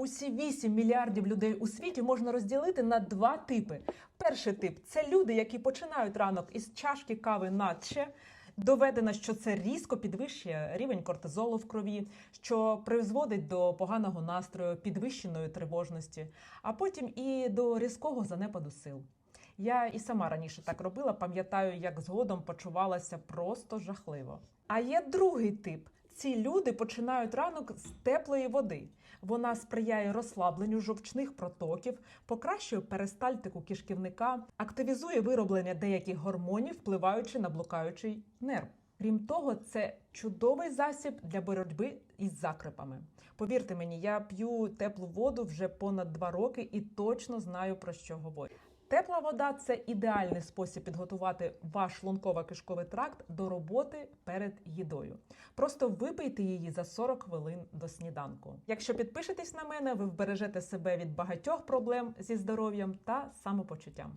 Усі 8 мільярдів людей у світі можна розділити на два типи. Перший тип це люди, які починають ранок із чашки кави надче. Доведено, що це різко підвищує рівень кортизолу в крові, що призводить до поганого настрою, підвищеної тривожності, а потім і до різкого занепаду сил. Я і сама раніше так робила, пам'ятаю, як згодом почувалася просто жахливо. А є другий тип. Ці люди починають ранок з теплої води. Вона сприяє розслабленню жовчних протоків, покращує перистальтику кишківника, активізує вироблення деяких гормонів, впливаючи на блукаючий нерв. Крім того, це чудовий засіб для боротьби із закрепами. Повірте мені, я п'ю теплу воду вже понад два роки і точно знаю про що говорю. Тепла вода це ідеальний спосіб підготувати ваш шлунково-кишковий тракт до роботи перед їдою. Просто випийте її за 40 хвилин до сніданку. Якщо підпишетесь на мене, ви вбережете себе від багатьох проблем зі здоров'ям та самопочуттям.